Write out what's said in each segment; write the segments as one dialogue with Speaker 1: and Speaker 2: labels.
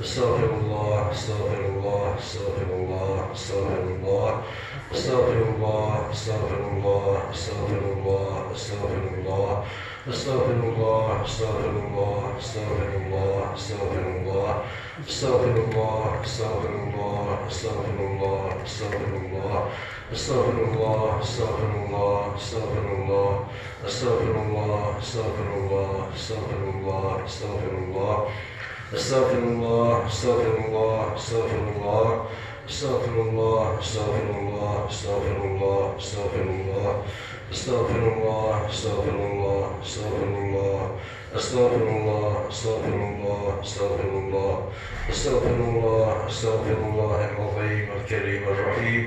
Speaker 1: Estağfirullah, estağfirullah, estağfirullah, estağfirullah. Estağfirullah, estağfirullah, estağfirullah, estağfirullah. Estağfirullah, estağfirullah, estağfirullah, estağfirullah. Estağfirullah, estağfirullah, estağfirullah, estağfirullah. Estağfirullah, estağfirullah, estağfirullah. Estağfirullah, estağfirullah, estağfirullah, estağfirullah. استغفر الله استغفر الله استغفر الله استغفر الله استغفر الله استغفر الله استغفر الله استغفر الله استغفر الله استغفر الله استغفر الله استغفر الله استغفر الله استغفر الله استغفر الله العظيم الكريم الرحيم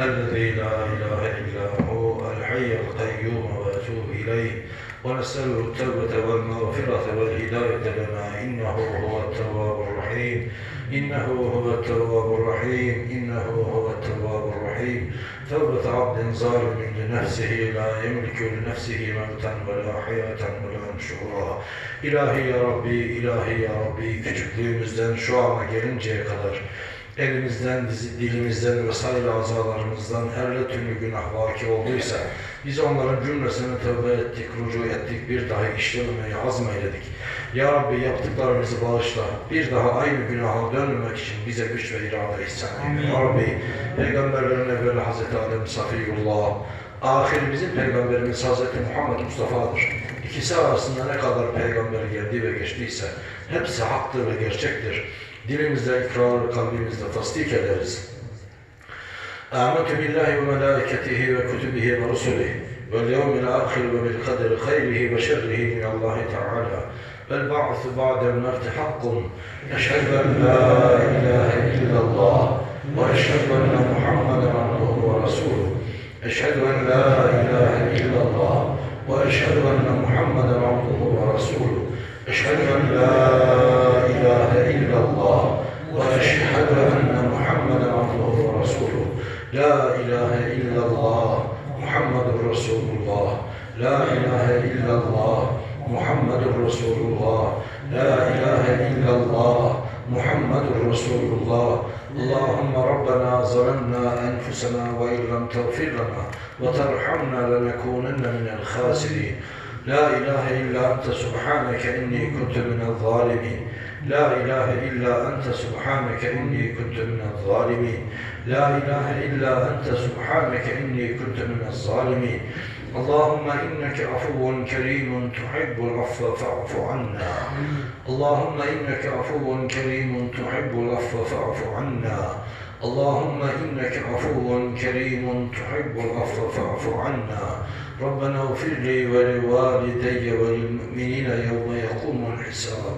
Speaker 1: الذي لا اله الا هو الحي القيوم واتوب اليه ونسأله التوبة والمغفرة والهداية لنا. إنه هو التواب الرحيم. إنه هو التواب الرحيم. إنه هو التواب الرحيم. توبة عبد ظالم لنفسه لا يملك لنفسه موتا ولا حياة ولا نشورا. İlahi ya Rabbi, ilahi ya Rabbi küçüklüğümüzden şu ana gelinceye kadar elimizden, dizi- dilimizden vesaire azalarımızdan her türlü günah vaki olduysa biz onların cümlesine tövbe ettik, rücu ettik, bir daha işlememeye azmeyledik. Ya Rabbi yaptıklarımızı bağışla, bir daha aynı günaha dönmemek için bize güç ve irade ihsan eyle. Ya Rabbi, peygamberlerin evveli Hazreti Adem Safiyullah, ahirimizin peygamberimiz Hazreti Muhammed Mustafa'dır. İkisi arasında ne kadar peygamber geldi ve geçtiyse hepsi haktır ve gerçektir. Dilimizde ikrar, kalbimizde tasdik ederiz. آمنت بالله وملائكته وكتبه ورسله واليوم الآخر وبالقدر خيره وشره من الله تعالى والبعث بعد الموت حق. أشهد أن لا إله إلا الله وأشهد أن محمدا عبده ورسوله. أشهد أن لا إله إلا الله وأشهد أن محمدا عبده ورسوله. أشهد أن لا إلا الله وأشهد أن محمدا عبده ورسوله. لا إله إلا الله محمد رسول الله لا إله إلا الله محمد رسول الله لا إله إلا الله محمد رسول الله اللهم ربنا ظلمنا أنفسنا وإن لم تغفر لنا وترحمنا لنكونن من الخاسرين. لا إله إلا أنت سبحانك إني كنت من الظالمين. لا إله إلا أنت سبحانك إني كنت من الظالمين. لا إله إلا أنت سبحانك إني كنت من الظالمين. اللهم إنك عفو كريم تحب العفو فاعف عنا. اللهم إنك عفو كريم تحب العفو فاعف عنا. اللهم إنك عفو كريم تحب العفو فاعف عنا. ربنا اغفر لي ولوالدي وللمؤمنين يوم يقوم الحساب.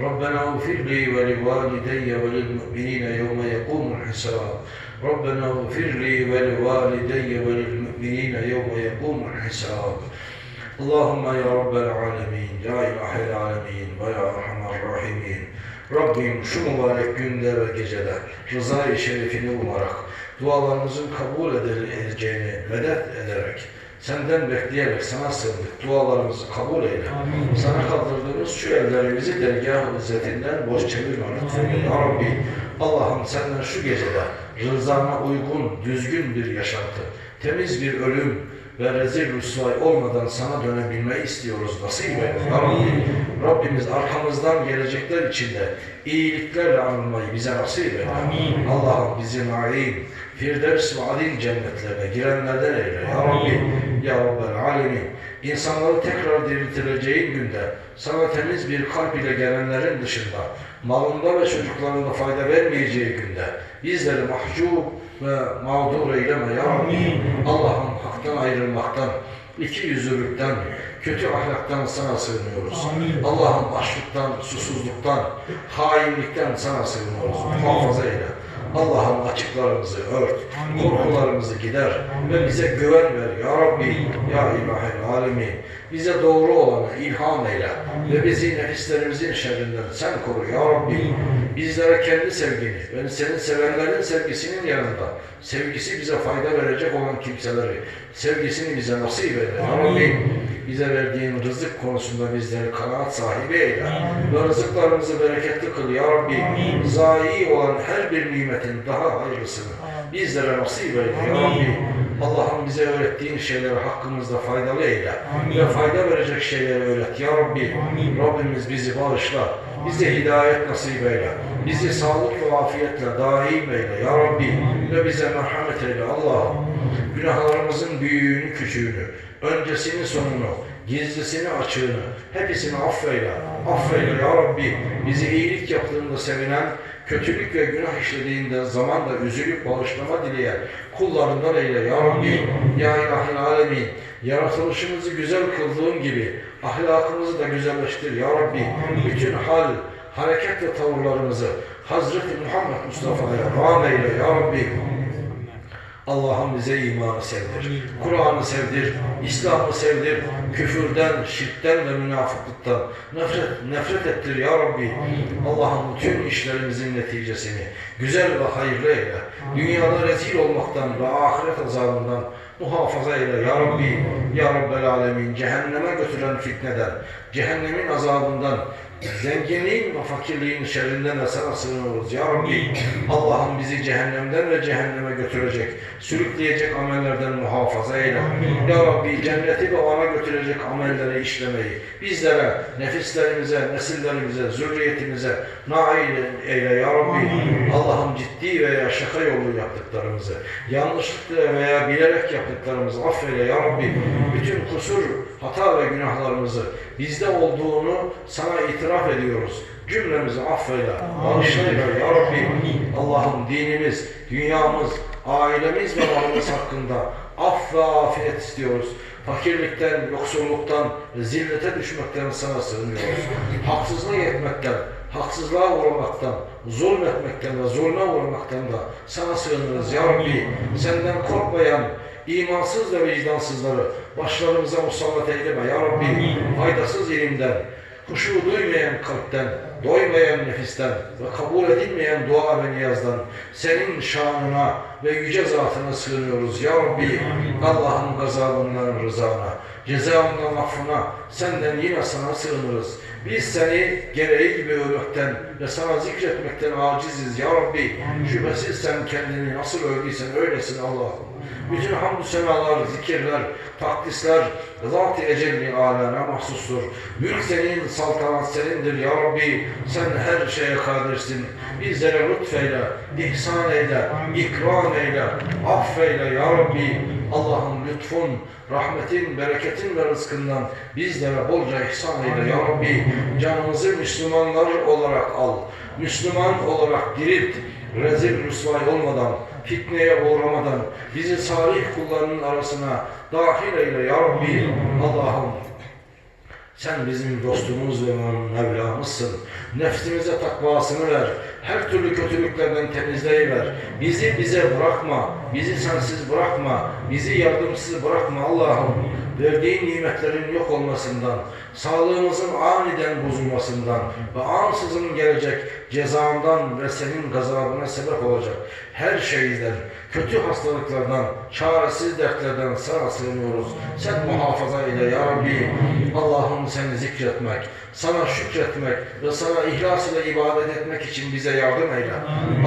Speaker 1: ربنا اغفر لي ولوالدي وللمؤمنين يوم يقوم الحساب ربنا اغفر لي ولوالدي وللمؤمنين يوم يقوم الحساب اللهم يا رب العالمين يا إله العالمين ويا أرحم الراحمين Rabbim şu mübarek günde ve gecede rızayı şerifini umarak dualarımızın kabul edileceğini medet ederek senden bekleyerek sana sığındık. Dualarımızı kabul eyle. Sana kaldırdığımız şu ellerimizi dergah izzetinden boş çevirme. Ya Rabbi Allah'ım senden şu gecede rızana uygun, düzgün bir yaşantı, temiz bir ölüm ve rezil rüsvay olmadan sana dönebilmeyi istiyoruz. Nasip. Ya Rabbi, Rabbimiz arkamızdan gelecekler içinde iyiliklerle anılmayı bize nasip eyle. Allah'ım bizi naim, Firdevs ve adil cennetlerine girenlerden eyle. Ya Rabbi, Ya Rabbel Alemin. İnsanları tekrar diriltileceğin günde sana temiz bir kalp ile gelenlerin dışında malında ve çocuklarında fayda vermeyeceği günde bizleri mahcup ve mağdur eyleme ya Rabbi. Allah'ım haktan ayrılmaktan, iki yüzlülükten, kötü ahlaktan sana sığınıyoruz. Allah'ım açlıktan, susuzluktan, hainlikten sana sığınıyoruz. Muhafaza eyle. Allah'ım açıklarımızı ört, korkularımızı gider ve bize güven ver. Ya Rabbi, Ya İlahel Alemin. Bize doğru olanı ilham eyle ve bizi nefislerimizin şerrinden sen koru. Ya Rabbi, bizlere kendi sevgini ve senin sevenlerin sevgisinin yanında sevgisi bize fayda verecek olan kimseleri sevgisini bize nasip eyle. Ya Rabbi, bize verdiğin rızık konusunda bizleri kanaat sahibi eyle. Ve rızıklarımızı bereketli kıl ya Rabbi. Zayi olan her bir nimetin daha hayırlısını bizlere nasip eyle ya Rabbi. Allah'ım bize öğrettiğin şeyleri hakkımızda faydalı eyle. Ve fayda verecek şeyleri öğret ya Rabbi. Rabbimiz bizi bağışla. Bize hidayet nasip eyle. Bizi sağlık ve afiyetle daim eyle ya Rabbi. Ve bize merhamet eyle Allah'ım. Günahlarımızın büyüğünü küçüğünü, öncesini sonunu, gizlisini açığını, hepsini affeyle. Affeyle ya Rabbi. Bizi iyilik yaptığında sevinen, kötülük ve günah işlediğinde zamanla üzülüp bağışlama dileyen kullarından eyle ya Rabbi. Ya İlahil Alemin. Yaratılışımızı güzel kıldığın gibi ahlakımızı da güzelleştir ya Rabbi. Bütün hal, hareket ve tavırlarımızı Hazreti Muhammed Mustafa'ya rağm eyle ya Rabbi. Allah'ım bize imanı sevdir. Kur'an'ı sevdir. İslam'ı sevdir. Küfürden, şirkten ve münafıklıktan nefret, nefret ettir ya Rabbi. Allah'ım bütün işlerimizin neticesini güzel ve hayırlı eyle. Dünyada rezil olmaktan ve ahiret azabından muhafaza eyle ya Rabbi. Ya Rabbel Alemin cehenneme götüren fitneden, cehennemin azabından, zenginliğin ve fakirliğin şerrinden de sana sığınıyoruz ya Rabbi. Allah'ım bizi cehennemden ve cehenneme götürecek, sürükleyecek amellerden muhafaza eyle. Ya Rabbi cenneti ve ona götürecek amelleri işlemeyi bizlere, nefislerimize, nesillerimize, zürriyetimize nail eyle ya Rabbi. Allah'ım ciddi veya şaka yolu yaptıklarımızı, yanlışlıkla veya bilerek yaptıklarımızı affeyle ya Rabbi. Bütün kusur, hata ve günahlarımızı bizde olduğunu sana itiraf ediyoruz. Cümlemizi affeyle, bağışlayla ya Rabbi. Allah'ım dinimiz, dünyamız, ailemiz ve malımız hakkında af ve afiyet istiyoruz. Fakirlikten, yoksulluktan, zillete düşmekten sana sığınıyoruz. Haksızlık etmekten, haksızlığa uğramaktan, zulmetmekten ve zulme uğramaktan da sana sığınırız ya Rabbi. Senden korkmayan, imansız ve vicdansızları başlarımıza musallat eyleme ya Rabbi. Faydasız ilimden, huşu duymayan kalpten, doymayan nefisten ve kabul edilmeyen dua ve niyazdan senin şanına ve yüce zatına sığınıyoruz ya Rabbi. Allah'ın gazabından rızana, cezamından affına senden yine sana sığınırız. Biz seni gereği gibi övmekten ve sana zikretmekten aciziz ya Rabbi. Şüphesiz sen kendini nasıl övdüysen öylesin Allah'ım. Bütün hamdü senalar, zikirler, takdisler zat-ı ecelli aleme mahsustur. Mülk senin, saltanat senindir ya Rabbi. Sen her şeye kadirsin. Bizlere lütfeyle, ihsan eyle, ikram eyle, affeyle ya Rabbi. Allah'ın lütfun, rahmetin, bereketin ve rızkından bizlere bolca ihsan eyle ya Rabbi. Canımızı Müslümanlar olarak al. Müslüman olarak dirilt. Rezil rüsvay olmadan, fitneye uğramadan bizi salih kullarının arasına dahil eyle ya Rabbi. Allah'ım sen bizim dostumuz ve Mevlamızsın. Nefsimize takvasını ver. Her türlü kötülüklerden temizleyiver. Bizi bize bırakma. Bizi sensiz bırakma. Bizi yardımsız bırakma Allah'ım. Verdiğin nimetlerin yok olmasından, sağlığımızın aniden bozulmasından ve ansızın gelecek cezandan ve senin gazabına sebep olacak her şeyden, kötü hastalıklardan, çaresiz dertlerden sana sığınıyoruz. Sen muhafaza eyle ya Rabbi. Allah'ım seni zikretmek, sana şükretmek ve sana ihlas ile ibadet etmek için bize yardım eyle.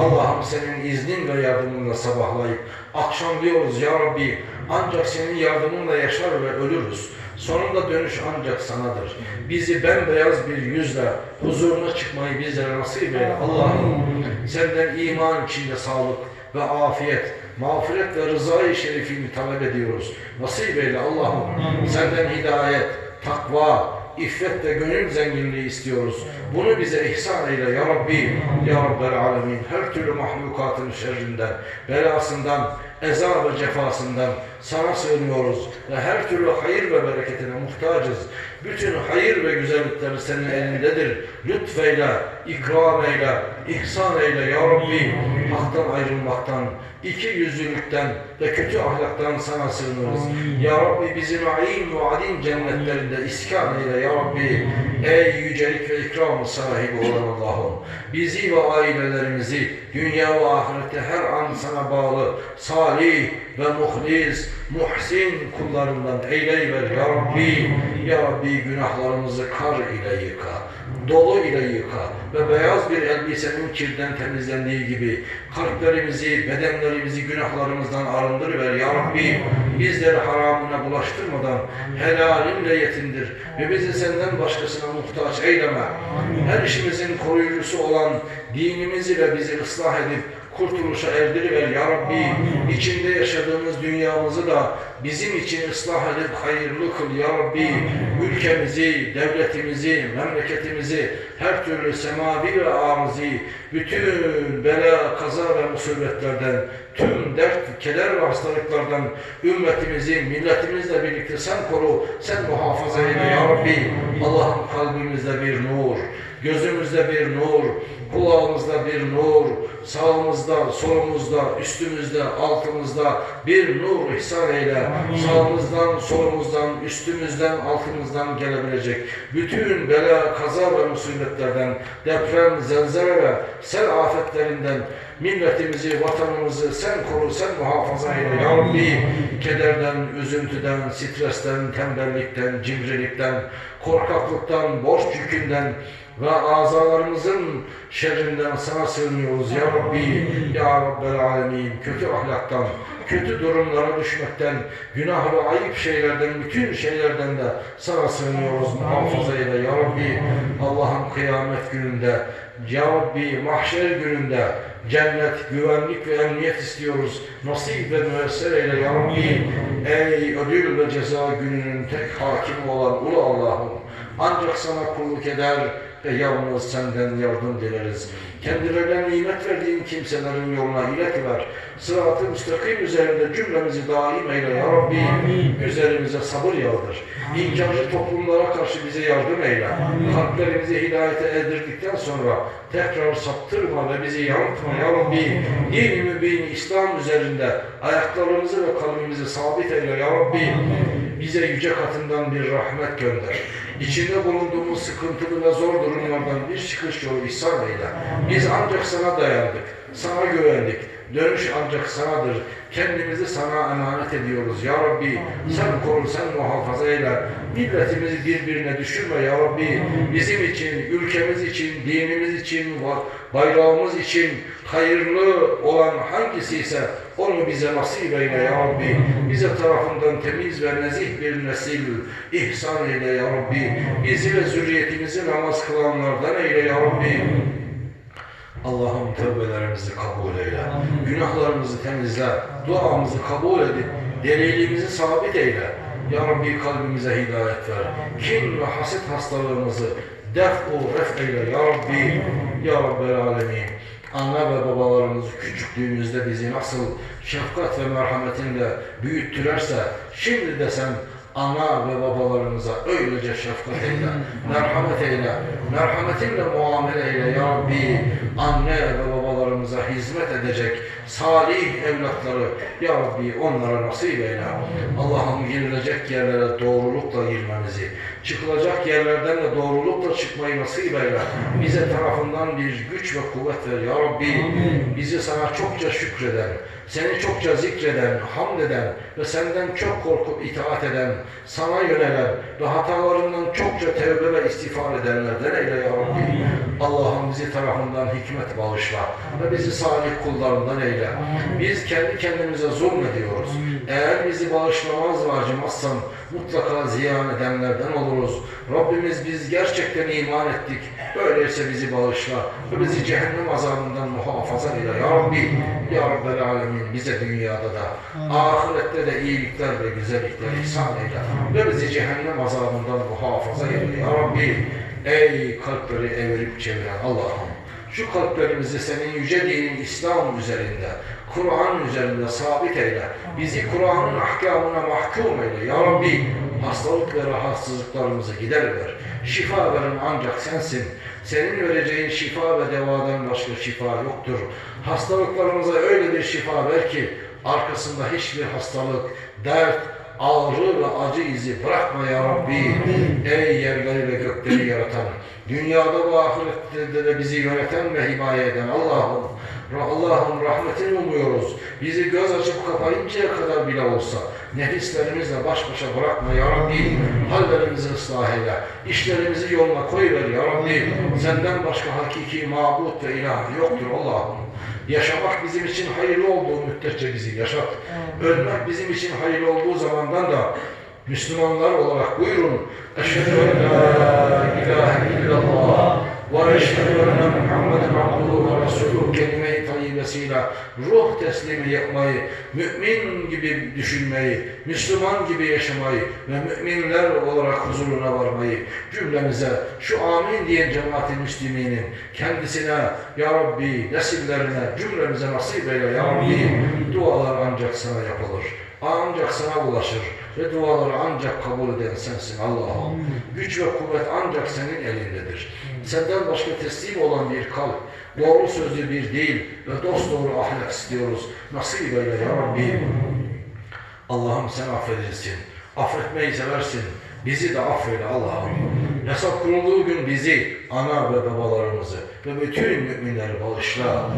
Speaker 1: Allah'ım senin iznin ve yardımınla sabahlayıp akşamlıyoruz ya Rabbi. Ancak senin yardımınla yaşar ve ölürüz. Sonunda dönüş ancak sanadır. Bizi bembeyaz bir yüzle huzuruna çıkmayı bizlere nasip eyle. Allah'ım senden iman içinde sağlık ve afiyet, mağfiret ve rızayı şerifini talep ediyoruz. Nasip eyle Allah'ım. Senden hidayet, takva, iffet ve gönül zenginliği istiyoruz. Bunu bize ihsan eyle ya Rabbi, ya Rabbel Alemin. Her türlü mahlukatın şerrinden, belasından, eza ve cefasından sana sığınıyoruz ve her türlü hayır ve bereketine muhtacız. Bütün hayır ve güzellikleri senin elindedir. Lütfeyle, ikram eyle, ihsan eyle ya Rabbi. Haktan ayrılmaktan, iki yüzlülükten ve kötü ahlaktan sana sığınırız. Ya Rabbi bizi naim ve adin cennetlerinde iskan eyle ya Rabbi. Ey yücelik ve ikram sahibi olan Allah'ım. Bizi ve ailelerimizi dünya ve ahirette her an sana bağlı, salih ve muhlis, muhsin kullarından eyleyiver ya Rabbi. Ya Rabbi günahlarımızı kar ile yıka, dolu ile yıka ve beyaz bir elbisenin kirden temizlendiği gibi kalplerimizi, bedenlerimizi günahlarımızdan arındırıver ya Rabbi. Bizleri haramına bulaştırmadan helalinle yetindir ve bizi senden başkasına muhtaç eyleme. Her işimizin koruyucusu olan dinimiz ile bizi ıslah edip kurtuluşa erdiriver ya Rabbi. İçinde yaşadığımız dünyamızı da bizim için ıslah edip hayırlı kıl ya Rabbi. Ülkemizi, devletimizi, memleketimizi, her türlü semavi ve arızi, bütün bela, kaza ve musibetlerden, tüm dert, keder ve hastalıklardan ümmetimizi, milletimizle birlikte sen koru, sen muhafaza eyle ya Rabbi. Allah'ım kalbimizde bir nur, gözümüzde bir nur, kulağımızda bir nur, sağımızda, solumuzda, üstümüzde, altımızda bir nur ihsan eyle. Sağımızdan, solumuzdan, üstümüzden, altımızdan gelebilecek bütün bela, kaza ve musibetlerden, deprem, zelzele ve sel afetlerinden milletimizi, vatanımızı sen koru, sen muhafaza eyle. Ya Rabbi, kederden, üzüntüden, stresten, tembellikten, cimrilikten, korkaklıktan, borç yükünden, ve azalarımızın şerrinden sana sığınıyoruz ya Rabbi, ya Rabbel Alemin. Kötü ahlaktan, kötü durumlara düşmekten, günah ve ayıp şeylerden, bütün şeylerden de sana sığınıyoruz. Muhafaza eyle ya Rabbi. Allah'ın kıyamet gününde, ya Rabbi mahşer gününde cennet, güvenlik ve emniyet istiyoruz. Nasip ve müesser eyle ya Rabbi. Ey ödül ve ceza gününün tek hakimi olan Ulu Allah'ım. Ancak sana kulluk eder ve yalnız senden yardım dileriz. Kendilerine nimet verdiğin kimselerin yoluna iletiver. Sırat-ı müstakim üzerinde cümlemizi daim eyle ya Rabbi. Üzerimize sabır yağdır. İnkarcı toplumlara karşı bize yardım eyle. Kalplerimizi hidayete erdirdikten sonra tekrar saptırma ve bizi yanıltma ya Rabbi. Din-i mübin İslam üzerinde ayaklarımızı ve kalbimizi sabit eyle ya Rabbi. Bize yüce katından bir rahmet gönder. İçinde bulunduğumuz sıkıntılı ve zor durumlardan bir çıkış yolu ihsan eyle. Biz ancak sana dayandık, sana güvendik. Dönüş ancak sanadır. Kendimizi sana emanet ediyoruz ya Rabbi. Sen koru, sen muhafaza eyle. Milletimizi birbirine düşürme ya Rabbi. Bizim için, ülkemiz için, dinimiz için, bayrağımız için hayırlı olan hangisi ise onu bize nasip eyle ya Rabbi. Bize tarafından temiz ve nezih bir nesil ihsan eyle ya Rabbi. Bizi ve zürriyetimizi namaz kılanlardan eyle ya Rabbi. Allah'ım tövbelerimizi kabul eyle. Günahlarımızı temizle. Duamızı kabul edip deliliğimizi sabit eyle. Ya Rabbi kalbimize hidayet ver. Kin ve haset hastalığımızı def-u ref eyle. Ya Rabbi, Ya Rabbel Alemin. Anne ve babalarımız küçüklüğümüzde bizi nasıl şefkat ve merhametinle büyüttülerse şimdi de sen ana ve babalarımıza öylece şefkat eyle, merhamet eyle, merhametinle muamele eyle ya Rabbi. Anne ve babalarımıza hizmet edecek salih evlatları ya Rabbi onlara nasip eyle. Allah'ım girilecek yerlere doğrulukla girmemizi, çıkılacak yerlerden de doğrulukla çıkmayı nasip eyle. Bize tarafından bir güç ve kuvvet ver ya Rabbi. Bizi sana çokça şükreden, seni çokça zikreden, hamd eden ve senden çok korkup itaat eden, sana yönelen ve hatalarından çokça tevbe ve istiğfar edenlerden eyle ya Rabbi. Allah'ım bizi tarafından hikmet bağışla ve bizi salih kullarından eyle. Biz kendi kendimize zulmediyoruz. Eğer bizi bağışlamaz ve acımazsan mutlaka ziyan edenlerden oluruz. Rabbimiz biz gerçekten iman ettik. Böyleyse bizi bağışla ve bizi cehennem azabından muhafaza eyle. Ya Rabbi, Ya Rabbel Alemin bize dünyada da, ahirette de iyilikler ve güzellikler ihsan eyle. Ve bizi cehennem azabından muhafaza eyle. Ya Rabbi, ey kalpleri evirip çeviren Allah'ım. Şu kalplerimizi senin yüce dinin İslam üzerinde, Kur'an üzerinde sabit eyle. Bizi Kur'an'ın ahkamına mahkum eyle. Ya Rabbi hastalık ve rahatsızlıklarımızı gider Şifa veren ancak sensin. Senin vereceğin şifa ve devadan başka şifa yoktur. Hastalıklarımıza öyle bir şifa ver ki arkasında hiçbir hastalık, dert, ağrı ve acı izi bırakma ya Rabbi. Ey yerleri ve gökleri yaratan, dünyada ve ahirette de bizi yöneten ve himaye eden Allah'ım. Allah'ım rahmetini umuyoruz. Bizi göz açıp kapayıncaya kadar bile olsa nefislerimizle baş başa bırakma ya Rabbi. Hallerimizi ıslah eyle. İşlerimizi yoluna koyver ya Rabbi. Senden başka hakiki mabut ve ilah yoktur Allah'ım. Yaşamak bizim için hayırlı olduğu müddetçe bizi yaşat. Ölmek bizim için hayırlı olduğu zamandan da Müslümanlar olarak buyurun. Eşhedü en la ilahe illallah ve eşhedü enne Muhammeden abduhu ve resuluhu tayyibesiyle ruh teslimi yapmayı, mümin gibi düşünmeyi, Müslüman gibi yaşamayı ve müminler olarak huzuruna varmayı cümlemize şu amin diyen cemaat-i müsliminin kendisine Ya Rabbi nesillerine cümlemize nasip eyle Ya Rabbi dualar ancak sana yapılır ancak sana ulaşır ve duaları ancak kabul eden sensin Allah'ım. Güç ve kuvvet ancak senin elindedir. Senden başka teslim olan bir kalp, doğru sözlü bir dil ve dost doğru ahlak istiyoruz. Nasip eyle ya Rabbi. Allah'ım sen affedilsin. Affetmeyi seversin. Bizi de affeyle Allah'ım. Hesap kurulduğu gün bizi, ana ve babalarımızı ve bütün müminleri bağışla.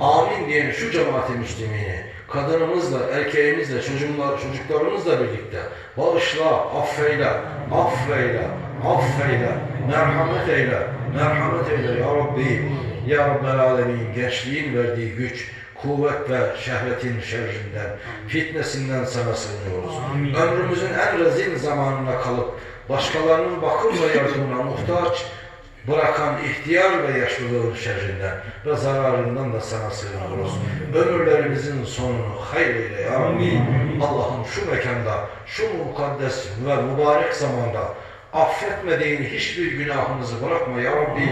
Speaker 1: Amin diyen şu cemaati müslimini, kadınımızla, erkeğimizle, çocuklar, çocuklarımızla birlikte bağışla, affeyle, affeyle, affeyle, merhamet eyle, merhamet eyle ya Rabbi. Ya Rabbel Alemin gençliğin verdiği güç, kuvvet ve şehvetin şerrinden, fitnesinden sana sığınıyoruz. Ömrümüzün en rezil zamanına kalıp başkalarının bakım ve yardımına muhtaç bırakan ihtiyar ve yaşlılığın şerrinden ve zararından da sana sığınıyoruz. Ömürlerimizin sonunu hayır eyle ya. Allah'ım şu mekanda, şu mukaddes ve mübarek zamanda affetmediğin hiçbir günahımızı bırakma ya Rabbi.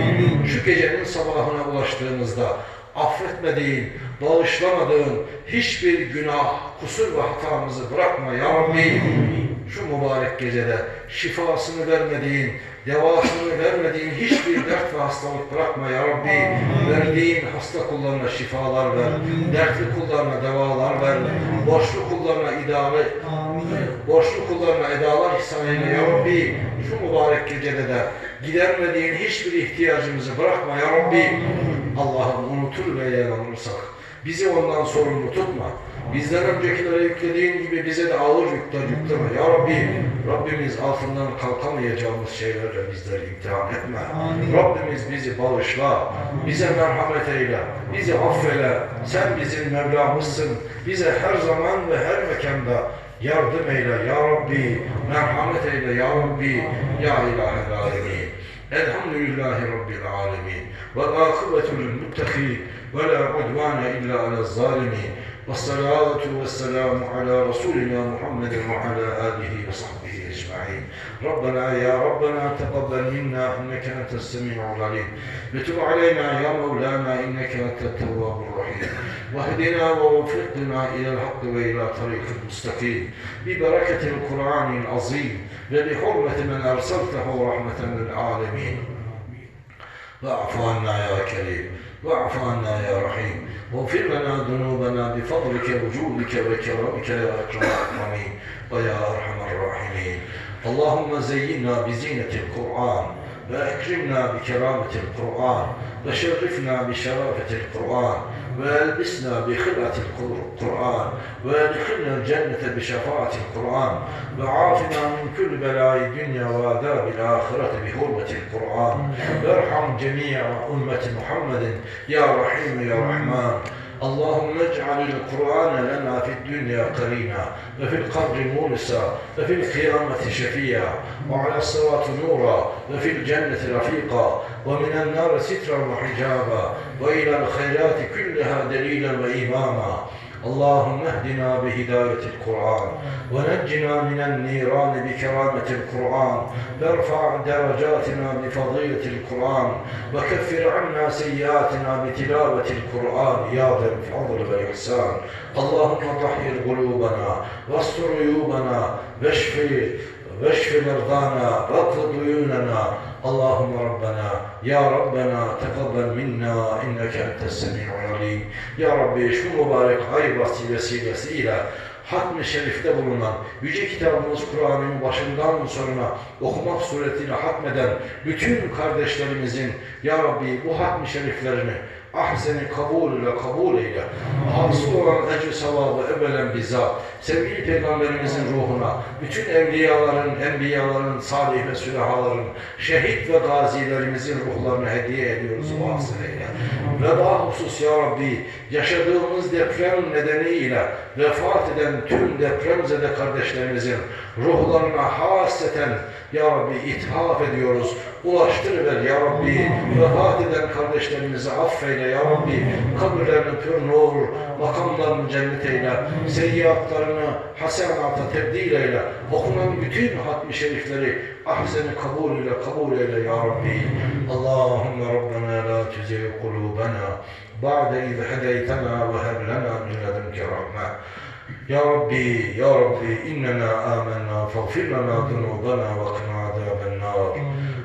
Speaker 1: Şu gecenin sabahına ulaştığımızda affetmediğin, bağışlamadığın hiçbir günah, kusur ve hatamızı bırakma ya Rabbi. Şu mübarek gecede şifasını vermediğin, devasını vermediğin hiçbir dert ve hastalık bırakma ya Rabbi. Verdiğin hasta kullarına şifalar ver, dertli kullarına devalar ver, borçlu kullarına idare, borçlu kullarına edalar ihsan eyle ya Rabbi. Şu mübarek gecede de gidermediğin hiçbir ihtiyacımızı bırakma ya Rabbi. Allah'ım unutur ve yanılırsak bizi ondan sorumlu tutma. Bizden öncekilere yüklediğin gibi bize de ağır yükler yükleme. Ya Rabbi, Rabbimiz altından kalkamayacağımız şeylerle bizleri imtihan etme. Amin. Rabbimiz bizi bağışla, bize merhamet eyle, bizi affeyle. Sen bizim Mevlamızsın. Bize her zaman ve her mekanda yardım eyle ya Rabbi, merhamet eyle ya Rabbi, ya ilahel alemin. Rabbil alemin. Ve akıbetul muttaki ve la udvane illa ala zalimin. والصلاة والسلام على رسولنا محمد وعلى آله وصحبه أجمعين ربنا يا ربنا تقبل منا إنك أنت السميع العليم وتب علينا يا مولانا إنك أنت التواب الرحيم واهدنا ووفقنا إلى الحق وإلى طريق المستقيم ببركة القرآن العظيم وبحرمة من أرسلته رحمة للعالمين. واعف عنا يا كريم واعف عنا يا رحيم. واغفر لنا ذنوبنا بفضلك وجودك وكرمك يا أكرم الأكرمين ويا أرحم الراحمين. اللهم زينا بزينة القرآن وأكرمنا بكرامة القرآن وشرفنا بشرافة القرآن والبسنا بخلعة القرآن وادخلنا الجنة بشفاعة القرآن وعافنا من كل بلاء الدنيا وعذاب الآخرة بحرمة القرآن. وارحم جميع أمة محمد يا رحيم يا رحمن. اللهم اجعل القرآن لنا في الدنيا قرينا وفي القبر مونسا وفي القيامة شفيعا وعلى الصراط نورا وفي الجنة رفيقا ومن النار سترا وحجابا وإلى الخيرات كلها دليلا وإماما. اللهم اهدنا بهداية القرآن ونجنا من النيران بكرامة القرآن وارفع درجاتنا بفضيلة القرآن وكفر عنا سيئاتنا بتلاوة القرآن يا ذا الفضل والإحسان. اللهم طهر قلوبنا واستر عيوبنا واشف واشف مرضانا واقض ديوننا اللهم ربنا يا ربنا تقبل منا انك انت السميع العليم Ya Rabbi şu mübarek ay vesilesiyle Hatm-ı Şerif'te bulunan Yüce kitabımız Kur'an'ın başından sonuna okumak suretiyle hatmeden bütün kardeşlerimizin Ya Rabbi bu hatm-ı şeriflerini ahseni kabul ile kabul eyle. Hasıl olan ecr sevabı evvelen bizzat, sevgili peygamberimizin ruhuna, bütün evliyaların, enbiyaların, salih ve sülahaların, şehit ve gazilerimizin ruhlarını hediye ediyoruz vasıl eyle. Ve bahusus ya Rabbi, yaşadığımız deprem nedeniyle vefat eden tüm depremzede kardeşlerimizin ruhlarına hasreten ya Rabbi ithaf ediyoruz Ulaştırıver ya Rabbi. Vefat eden kardeşlerimizi affeyle ya Rabbi. Kabirlerini pür nur, makamlarını cennet eyle. Seyyiatlarını hasenata tebdil eyle. Okunan bütün hatmi şerifleri ahseni kabul ile kabul eyle ya Rabbi. Allahümme Rabbena la tüzeyy kulubena ba'de iz hedeytena ve heb lena min ledunke rahme. يا ربي يا ربي إننا آمنا فاغفر لنا ذنوبنا وقنا عذاب النار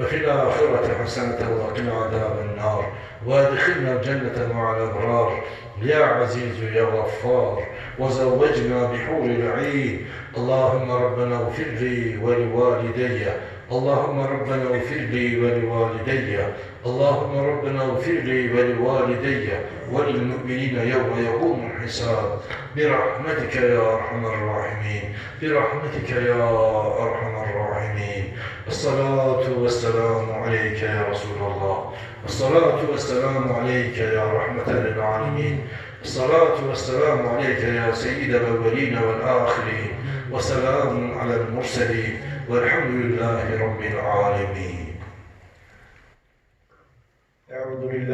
Speaker 1: وفي الآخرة حسنة وقنا عذاب النار. وادخلنا الجنة مع الأبرار. يا عزيز يا غفار وزوجنا بحور العين. اللهم ربنا اغفر لي ولوالدي. اللهم ربنا اغفر لي ولوالدي. اللهم ربنا اغفر لي ولوالدي وللمؤمنين يوم يقوم الحساب. برحمتك يا أرحم الراحمين. برحمتك يا أرحم الراحمين. الصلاة والسلام عليك يا رسول الله. الصلاة والسلام عليك يا رحمة للعالمين. الصلاة والسلام عليك يا سيد الأولين والآخرين. وسلام على المرسلين. والحمد لله رب العالمين. أعوذ بالله